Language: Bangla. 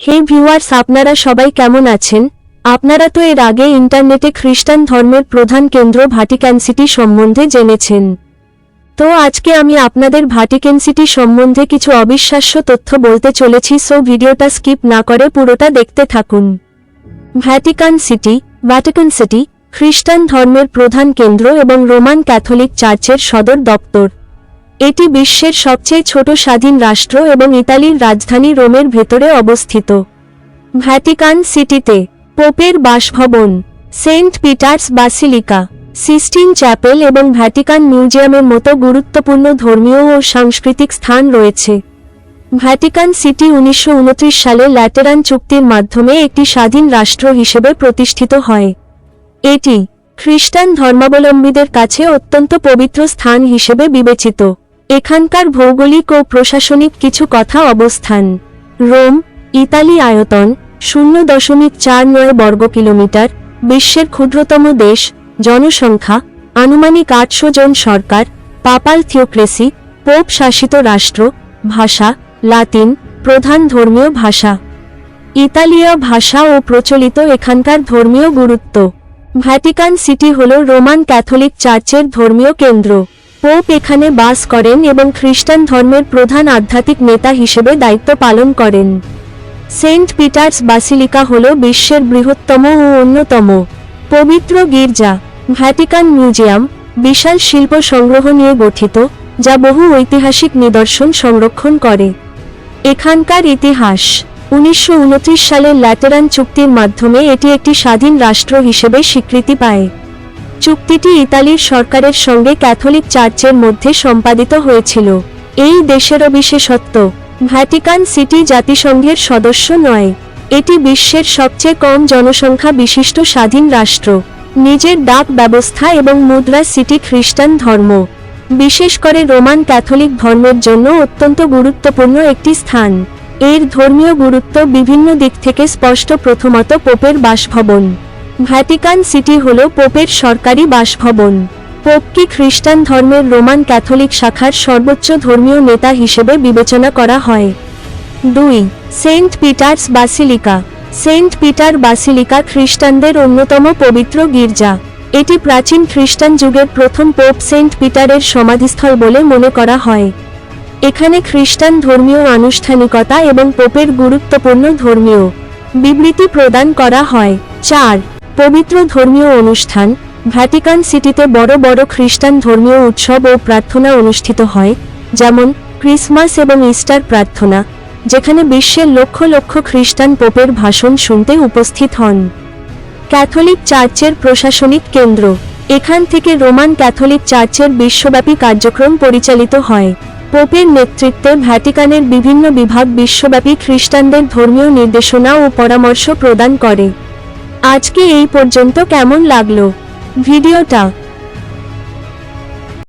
হে ভিউয়ার্স, আপনারা সবাই কেমন আছেন? আপনারা তো এর আগে ইন্টারনেটে খ্রিস্টান ধর্মের প্রধান কেন্দ্র ভাটিকান সিটি সম্বন্ধে জেনেছেন। তো আজকে আমি আপনাদের ভাটিক্যান সিটি সম্বন্ধে কিছু অবিশ্বাস্য তথ্য বলতে চলেছি, সো ভিডিওটা স্কিপ না করে পুরোটা দেখতে থাকুন। ভ্যাটিকান সিটি ভ্যাটিকান সিটি, খ্রিস্টান ধর্মের প্রধান কেন্দ্র এবং রোমান ক্যাথলিক চার্চের সদর দপ্তর। এটি বিশ্বের সবচেয়ে ছোট স্বাধীন রাষ্ট্র এবং ইতালির রাজধানী রোমের ভেতরে অবস্থিত। ভ্যাটিকান সিটিতে পোপের বাসভবন, Saint Peter's basilica, Sistine chapel এবং ভ্যাটিকান মিউজিয়ামের মতো গুরুত্বপূর্ণ ধর্মীয় ও সাংস্কৃতিক স্থান রয়েছে। ভ্যাটিকান সিটি উনিশশো উনত্রিশ সালে ল্যাটেরান চুক্তির মাধ্যমে একটি স্বাধীন রাষ্ট্র হিসেবে প্রতিষ্ঠিত হয়। এটি খ্রিস্টান ধর্মাবলম্বীদের কাছে অত্যন্ত পবিত্র স্থান হিসেবে বিবেচিত। এখানকার ভৌগোলিক ও প্রশাসনিক কিছু কথা অবস্থান। রোম, ইতালি আয়তন, শূন্য দশমিক চার নয় বর্গ কিলোমিটার, বিশ্বের ক্ষুদ্রতম দেশ, জনসংখ্যা, আনুমানিক আটশো জন সরকার, পাপাল থিওক্রেসি, পোপ শাসিত রাষ্ট্র, ভাষা, লাতিন, প্রধান ধর্মীয় ভাষা। ইতালীয় ভাষা ও প্রচলিত এখানকার ধর্মীয় গুরুত্ব। ভ্যাটিকান সিটি হল রোমান ক্যাথলিক চার্চের ধর্মীয় কেন্দ্র। পোপ এখানে বাস করেন এবং খ্রিস্টান ধর্মের প্রধান আধ্যাত্মিক নেতা হিসেবে দায়িত্ব পালন করেন। সেন্ট পিটার্স বাসিলিকা হল বিশ্বের বৃহত্তম ও অন্যতম পবিত্র গির্জা, ভ্যাটিকান মিউজিয়াম, বিশাল শিল্প সংগ্রহ নিয়ে গঠিত, যা বহু ঐতিহাসিক নিদর্শন সংরক্ষণ করে। এখানকার ইতিহাস, উনিশশো সালের ল্যাটেরান চুক্তির মাধ্যমে এটি একটি স্বাধীন রাষ্ট্র হিসেবে স্বীকৃতি পায়। চুক্তিটি ইতালির সরকারের সঙ্গে ক্যাথলিক চার্চের মধ্যে সম্পাদিত হয়েছিল। এই দেশেরও বিশেষত্ব, ভ্যাটিকান সিটি জাতিসংঘের সদস্য নয়। এটি বিশ্বের সবচেয়ে কম জনসংখ্যা বিশিষ্ট স্বাধীন রাষ্ট্র। নিজের ডাক ব্যবস্থা এবং মুদ্রা সিটি খ্রিস্টান ধর্ম। বিশেষ করে রোমান ক্যাথলিক ধর্মের জন্য অত্যন্ত গুরুত্বপূর্ণ একটি স্থান। এর ধর্মীয় গুরুত্ব বিভিন্ন দিক থেকে স্পষ্ট প্রথমত পোপের বাসভবন। ভ্যাটিকান সিটি হল পোপের সরকারি বাসভবন। পোপকে খ্রিস্টান ধর্মের রোমান ক্যাথলিক শাখার সর্বোচ্চ ধর্মীয় নেতা হিসেবে বিবেচনা করা হয়। দুই, Saint Peter's basilica. Saint Peter basilica খ্রিস্টানদের অন্যতম পবিত্র গির্জা। এটি প্রাচীন খ্রিস্টান যুগের প্রথম পোপ সেন্ট পিটারের সমাধিস্থল বলে মনে করা হয়। এখানে খ্রিস্টান ধর্মীয় আনুষ্ঠানিকতা এবং পোপের গুরুত্বপূর্ণ ধর্মীয় বিবৃতি প্রদান করা হয়। চার পবিত্র ধর্মীয় অনুষ্ঠান ভ্যাটিকান সিটিতে বড় বড় খ্রিস্টান ধর্মীয় উৎসব ও প্রার্থনা অনুষ্ঠিত হয়, যেমন ক্রিসমাস এবং ইস্টার প্রার্থনা, যেখানে বিশ্বের লক্ষ লক্ষ খ্রিস্টান পোপের ভাষণ শুনতে উপস্থিত হন। ক্যাথলিক চার্চের প্রশাসনিক কেন্দ্র, এখান থেকে রোমান ক্যাথলিক চার্চের বিশ্বব্যাপী কার্যক্রম পরিচালিত হয়। পোপের নেতৃত্বে ভ্যাটিকানের বিভিন্ন বিভাগ বিশ্বব্যাপী খ্রিস্টানদের ধর্মীয় নির্দেশনা ও পরামর্শ প্রদান করে। আজকে এই পর্যন্ত কেমন লাগল? ভিডিওটা